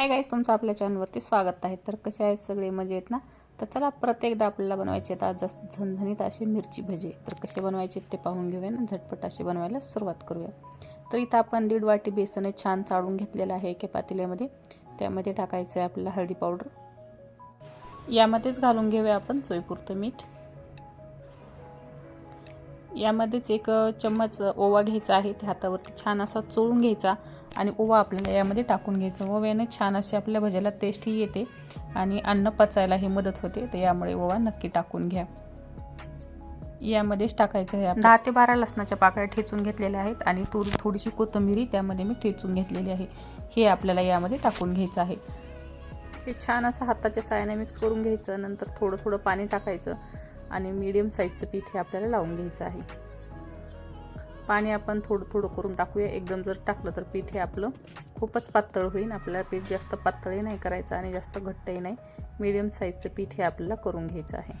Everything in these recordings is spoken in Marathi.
हाय गाईस तुमचं आपल्या चॅनलवरती स्वागत आहे. तर कसे आहेत सगळे? मजे आहेत ना? तर चला प्रत्येकदा आपल्याला बनवायचे आहेत आज झणझणीत असे मिरची भजे. तर कसे बनवायचे ते पाहून घेऊया ना. झटपट असे बनवायला सुरुवात करूया. तर इथं आपण दीड वाटी बेसन हे छान चाळून घेतलेलं आहे एके पातेल्यामध्ये. त्यामध्ये टाकायचं आहे आपल्याला हळदी पावडर. यामध्येच घालून घेऊया आपण चोईपुरतं मीठ. यामध्येच एक चम्मच ओवा घ्यायचा आहे त्या हातावरती छान असा चोळून घ्यायचा आणि ओवा आपल्याला यामध्ये टाकून घ्यायचा. ओव्याने छान अशी आपल्या भज्याला टेस्टही येते आणि अन्न पचायलाही मदत होते तर यामुळे ओवा नक्की टाकून घ्या. यामध्येच टाकायचं आहे दहा ते बारा लसणाच्या पाकळ्या ठेचून घेतलेल्या आहेत आणि थोडी थोडीशी कोथिंबिरी त्यामध्ये मी ठेचून घेतलेली आहे. हे आपल्याला यामध्ये टाकून घ्यायचं आहे. हे छान असं हाताच्या सायाने मिक्स करून घ्यायचं नंतर थोडं थोडं पाणी टाकायचं. आणि मीडियम साईजचं पीठ हे आपल्याला लावून घ्यायचं आहे. पाणी आपण थोडं थोडं करून टाकूया. एकदम जर टाकलं तर पीठ हे आपलं खूपच पातळ होईल. आपल्याला पीठ जास्त पातळही नाही करायचं आणि जास्त घट्टही नाही. मीडियम साईजचं पीठ हे आपल्याला करून घ्यायचं आहे.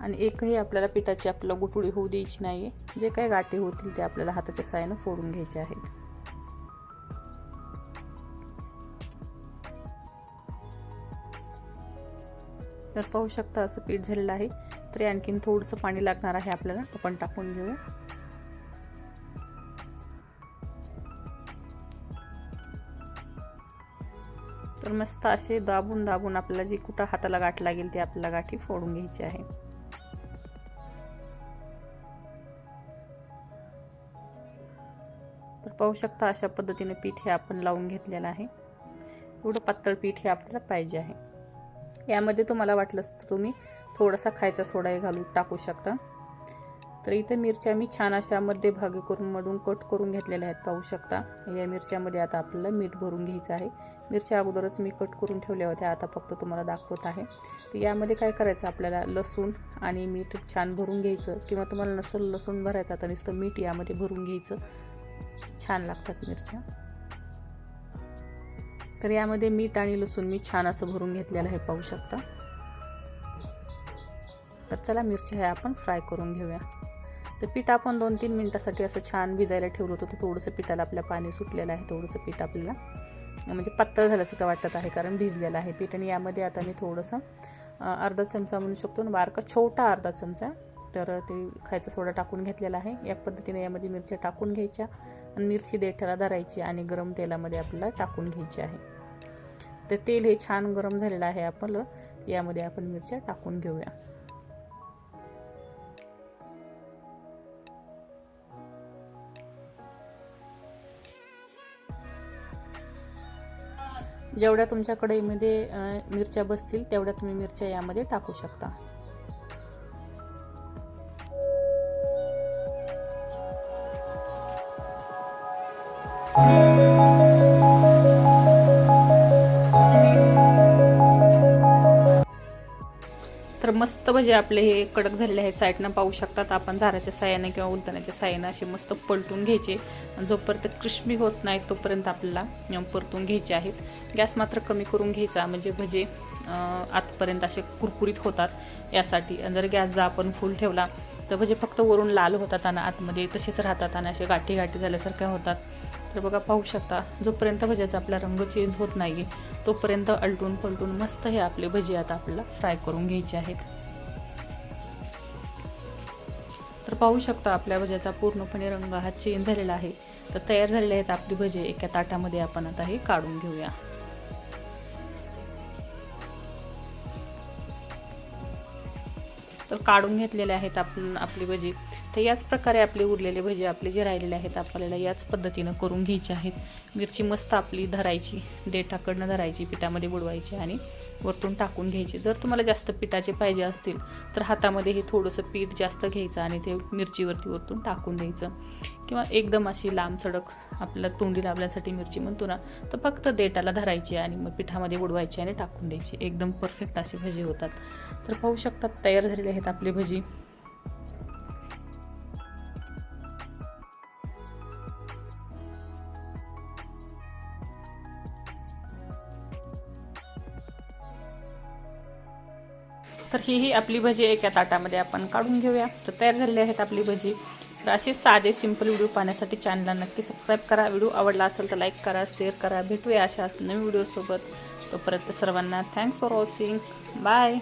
आणि एकही आपल्याला पिठाची आपल्याला गुटुळी होऊ द्यायची नाही आहे जे काही गाठी होतील ते आपल्याला हाताच्या साहाय्यानं फोडून घ्यायचे आहेत. तर पाहू शकता असं पीठ झालेलं आहे. तरी आणखीन थोडंसं पाणी लागणार आहे आपल्याला. आपण टाकून घेऊया तर मस्त असे दाबून दाबून आपल्याला जी कुठं हाताला गाठ लागेल ती आपल्याला गाठी फोडून घ्यायची आहे. तर पाहू शकता अशा पद्धतीने पीठ हे आपण लावून घेतलेलं आहे. एवढं पातळ पीठ हे आपल्याला पाहिजे आहे. यामध्ये तुम्हाला वाटलंच तर तुम्ही थोडासा खायचा सोडाही घालून टाकू शकता. तर इथे मिरच्या मी छान अशा मध्यभागी करून मधून कट करून घेतलेल्या आहेत पाहू शकता. या मिरच्यामध्ये आता आपल्याला मीठ भरून घ्यायचं आहे. मिरच्या अगोदरच मी कट करून ठेवल्या होत्या आता फक्त तुम्हाला दाखवत आहे. तर यामध्ये काय करायचं आपल्याला? लसूण आणि मीठ छान भरून घ्यायचं किंवा तुम्हाला नसल लसूण भरायचं तर नुसतं मीठ यामध्ये भरून घ्यायचं. छान लागतात मिरच्या. तर यामध्ये मीठ आणि लसूण मी छान असं भरून घेतलेलं आहे पाहू शकता. तर चला मिरच्या ह्या आपण फ्राय करून घेऊया. तर पीठ आपण दोन तीन मिनटासाठी असं छान भिजायला ठेवलं होतं तर थोडंसं पिठाला आपल्या पाणी सुटलेलं आहे थोडंसं पीठ आपल्याला म्हणजे पातळ झाल्यासारखं वाटत आहे कारण भिजलेलं आहे पीठ. आणि यामध्ये आता मी थोडंसं अर्धा चमचा म्हणू शकतो ना बारका छोटा अर्धा चमचा तर ते खायचा सोडा टाकून घेतलेला आहे. या पद्धतीने यामध्ये मिरच्या टाकून घ्यायच्या. आणि मिरची देठाला धरायची आणि गरम तेलामध्ये आपल्याला टाकून घ्यायची आहे. तर तेल हे छान गरम झालेलं आहे आपलं. यामध्ये आपण मिरच्या टाकून घेऊया. जेवढ्या तुमच्या कढईमध्ये मिरच्या बसतील तेवढ्या तुम्ही मिरच्या यामध्ये टाकू शकता. तर मस्त भजे आपले हे कडक झालेले आहेत साईडनं पाहू शकतात आपण झाराच्या साह्याने किंवा उलटण्याच्या साह्यानं असे मस्त पलटून घ्यायचे. जोपर्यंत क्रिस्पी होत नाही तोपर्यंत आपल्याला परतून घ्यायचे आहेत. गॅस मात्र कमी करून घ्यायचा म्हणजे भजे आतपर्यंत असे कुरकुरीत होतात यासाठी. जर गॅस जर आपण फुल ठेवला तर भजे फक्त वरून लाल होतात आणि आतमध्ये तसेच राहतात आणि असे गाठी गाठी झाल्यासारख्या होतात. तर बघा पाहू शकता जोपर्यंत भज्याचा आपला रंग चेंज होत नाही तोपर्यंत अलटून पलटून मस्त हे आपले भजी आता आपल्याला फ्राय करून घ्यायचे आहेत. तर पाहू शकता आपल्या भज्याचा पूर्णपणे रंग हा चेंज झालेला आहे. तर तयार झालेले आहेत आपली भजे. एका ताटामध्ये आपण आता हे काढून घेऊया. तर काढून घेतलेले आहेत आपण आपली भजी. तर याच प्रकारे आपले उरलेले भजे आपले जे राहिलेले आहेत आपल्याला याच पद्धतीनं करून घ्यायचे आहेत. मिरची मस्त आपली धरायची देठाकडनं धरायची पिठामध्ये बुडवायची आणि वरतून टाकून घ्यायची. जर तुम्हाला जास्त पिठाचे पाहिजे असतील तर हातामध्ये हे थोडंसं पीठ जास्त घ्यायचं आणि ते मिरचीवरती वरतून टाकून द्यायचं. किंवा एकदम अशी लांब सडक आपल्याला तोंडी लावण्यासाठी मिरची म्हणतो ना तर फक्त देठाला धरायची आणि मग पिठामध्ये बुडवायची आणि टाकून द्यायची. एकदम परफेक्ट असे भजी होतात. तर पाहू शकतात तयार झालेले आहेत आपली भजी. तर ही ही आपली भजी एका ताटामध्ये आपण काढून घेऊया. तर तयार झालेली आहेत आपली भजी. तर असे साधे सिंपल व्हिडिओ पाहण्यासाठी चॅनलला नक्की सबस्क्राईब करा. व्हिडिओ आवडला असेल तर लाईक करा शेअर करा. भेटूया अशा नवीन व्हिडिओसोबत. तोपर्यंत सर्वांना थँक्स फॉर वॉचिंग बाय